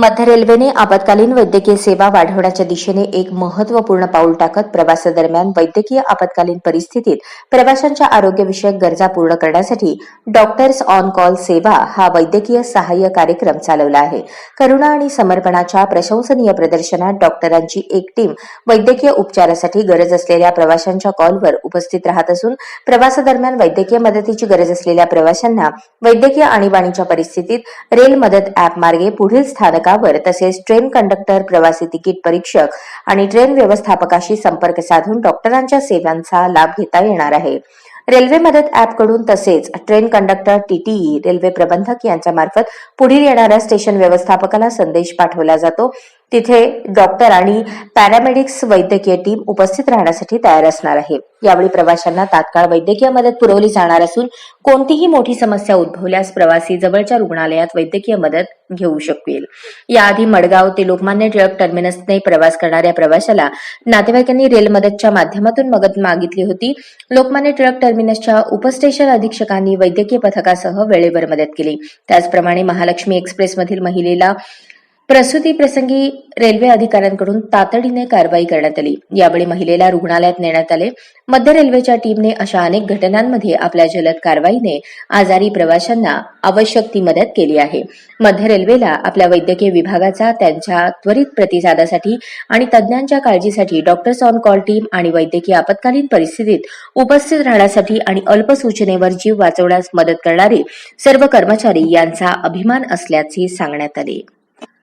मध्य रेल्वेने आपत्कालीन वैद्यकीय सेवा वाढवण्याच्या दिशेने एक महत्त्वपूर्ण पाऊल टाकत प्रवासादरम्यान वैद्यकीय आपत्कालीन परिस्थितीत प्रवाशांच्या आरोग्यविषयक गरजा पूर्ण करण्यासाठी डॉक्टर्स ऑन कॉल सेवा हा वैद्यकीय सहाय्य कार्यक्रम चालवला आहे. करुणा आणि समर्पणाच्या प्रशंसनीय प्रदर्शनात डॉक्टरांची एक टीम वैद्यकीय उपचारासाठी गरज असलेल्या प्रवाशांच्या कॉलवर उपस्थित राहत असून प्रवासादरम्यान वैद्यकीय मदतीची गरज असलेल्या प्रवाशांना वैद्यकीय आणीबाणीच्या परिस्थितीत रेल मदत ऍप मार्गे पुढील स्थानकावर तसेच ट्रेन कंडक्टर प्रवासी तिकीट परीक्षक आणि ट्रेन व्यवस्थापकाशी संपर्क साधून डॉक्टरांच्या सेवांचा लाभ घेता येणार आहे. रेल्वे मदत कडून तसेच ट्रेन कंडक्टर टीटीई रेल्वे प्रबंधक यांच्या मार्फत पुढील येणाऱ्या स्टेशन व्यवस्थापकाला संदेश पाठवला जातो. तिथे डॉक्टर आणि पॅरामेडिक्स वैद्यकीय टीम उपस्थित राहण्यासाठी तयार असणार आहे. यावेळी प्रवाशांना तात्काळ वैद्यकीय मदत पुरवली जाणार असून कोणतीही मोठी समस्या उद्भवल्यास प्रवासी जवळच्या रुग्णालयात वैद्यकीय मदत घेऊ शकतील. याआधी मडगाव ते लोकमान्य टिळक टर्मिनसने प्रवास करणाऱ्या प्रवाशाला नातेवाईकांनी रेल मदतच्या माध्यमातून मदत मागितली होती. लोकमान्य टिळक टर्मिनसच्या उपस्टेशन अधीक्षकांनी वैद्यकीय पथकासह वेळेवर मदत केली. त्याचप्रमाणे महालक्ष्मी एक्सप्रेसमधील महिलेला प्रसूती प्रसंगी रेल्वे अधिकाऱ्यांकडून तातडीने कारवाई करण्यात आली. यावेळी महिलेला रुग्णालयात नेण्यात आले. मध्य रेल्वेच्या टीमने अशा अनेक घटनांमध्ये आपल्या जलद कारवाईने आजारी प्रवाशांना आवश्यक ती मदत केली आहे. मध्य रेल्वेला आपल्या वैद्यकीय विभागाचा त्यांच्या त्वरित प्रतिसादासाठी आणि तज्ज्ञांच्या काळजीसाठी डॉक्टर्स ऑन कॉल टीम आणि वैद्यकीय आपत्कालीन परिस्थितीत उपस्थित राहण्यासाठी आणि अल्प सूचनेवर जीव वाचवण्यास मदत करणारे सर्व कर्मचारी यांचा अभिमान असल्याचे सांगण्यात आले.